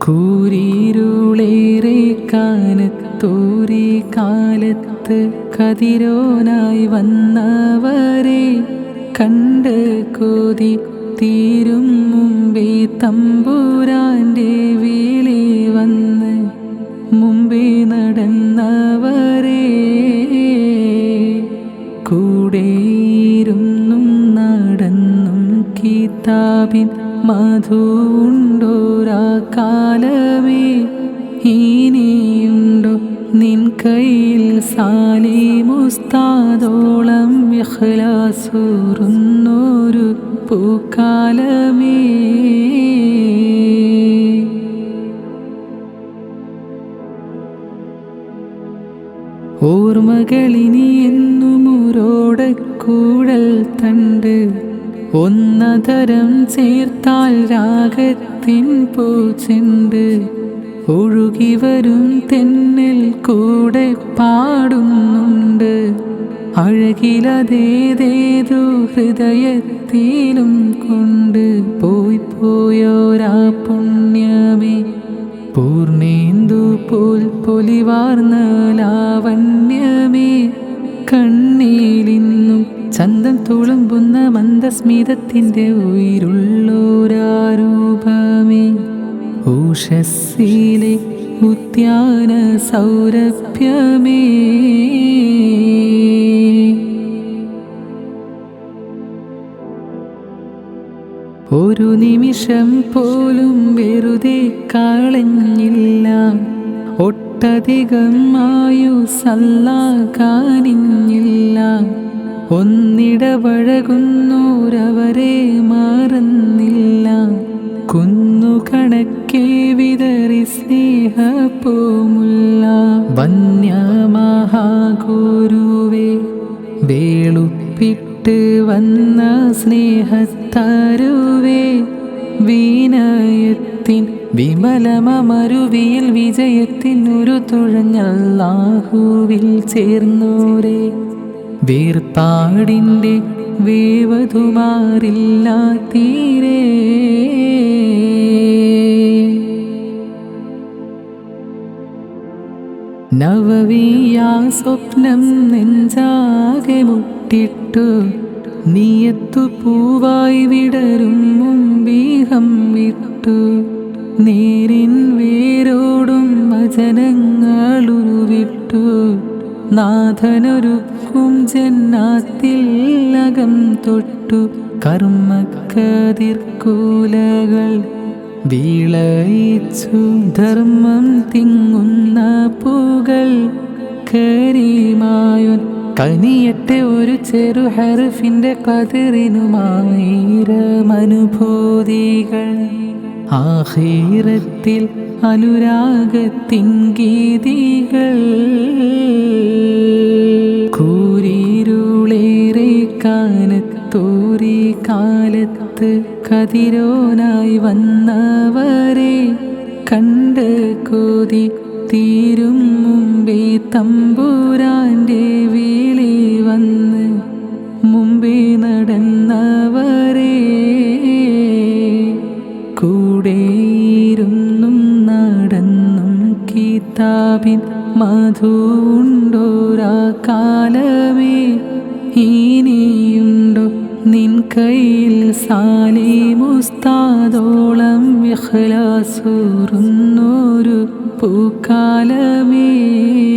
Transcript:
കൂരിരുളേറെ കാലത്തോരെ കാലത്ത് കതിരോനായി വന്നവരെ കണ്ട് കൊതി തീരും മുമ്പേ തമ്പൂരാന്റെ വീളി വന്ന് മുമ്പേ നടന്നവരെ കൂടെയിരുന്നും നടന്നും കിതാബിൻ മധുണ്ടോരാ കാലമേ ഇനിയുണ്ടോ നിൻ കയ്യിൽ സാലിമുസ്താദോളം ഇഖ്ലാസൂറുന്നൊരു പൂക്കാലമേ? ഓർമ്മകളിനി എന്നും കൂടൽ തണ്ട് ഒന്നതരം ചേർത്താൽ രാഗത്തിൻ പൂച്ചെണ്ട് ഒഴുകി വരും തെന്നിൽ കൂടെ പാടുന്നുണ്ട്. അഴകിലതേതേതു ഹൃദയത്തിലും കൊണ്ട്. പോയി പോയോരാ പുണ്യമേ? പൂർണേന്ദു പോൽ പൊലിവാർന്ന ലാവണ്യമേ മന്ദസ്മിതത്തിന്റെ ഉயிருള്ളോരാരൂപമേ ഊഷസ്സിലെ ഉദ്യാന സൗരഭ്യമേ. ഒരു നിമിഷം പോലും വെറുതെ കളഞ്ഞില്ല ഒട്ടധികം ആയുസല്ലാകാനിഞ്ഞില്ല ഒന്നിടപഴകുന്നോരവരെ മാറുന്നില്ല. കുന്നുകണക്കെ വിതറി സ്നേഹപ്പോമുല്ല വന്യമഹാഗുരുവേ വേളുപ്പിട്ട് വന്ന സ്നേഹത്താരുവേ വിനയത്തിൻ വിമലമരുവിയിൽ വിജയത്തിനൊരു തുഴഞ്ഞല്ലാഹുവിൽ ചേർന്നോരേ. വേർപാടിന്റെ വേവതുമാറില്ല തീരെ. നവവിയാ സ്വപ്നം നെഞ്ചാകെ മുട്ടിട്ടു. നീയത്തു പൂവായി വിടരും മുമ്പീഹം വിട്ടു. നേരിൻ വേരോടും വചനങ്ങളുരുവിട്ടു നാഥനൊരുക്കും ജന്നാത്തിൽ അകം തൊട്ടു. കർമ്മക്കതിർക്കൂലകൾ വീളയിച്ചു. ധർമ്മം തിങ്ങുന്ന പൂകൾ കരീമായൊൻ. കനിയട്ടെ ഒരു ചെറു ഹർഫിന്റെ കതിറിനുമായിരമനുഭൂതികൾ ആഹീരത്തിൽ അനുരാഗത്തിൻ ഗീതികൾ കൂരിരുളേറെ കാലത്തോരെ കാലത്ത് കതിരോനായി വന്നവരെ കണ്ട് കൊതി തീരും മുമ്പേ തമ്പൂരാന്റെ വീളി വന്ന് മുമ്പേ നടന്നവരെ കിതാബിൻ മധുണ്ടോരാ കാലമേ ഇനിയുണ്ടോ? നിൻ കയ്യിൽ സാലി മുസ്താദോളം ഇഖ്ലാസൂറുന്നൊരു പൂക്കാലമേ.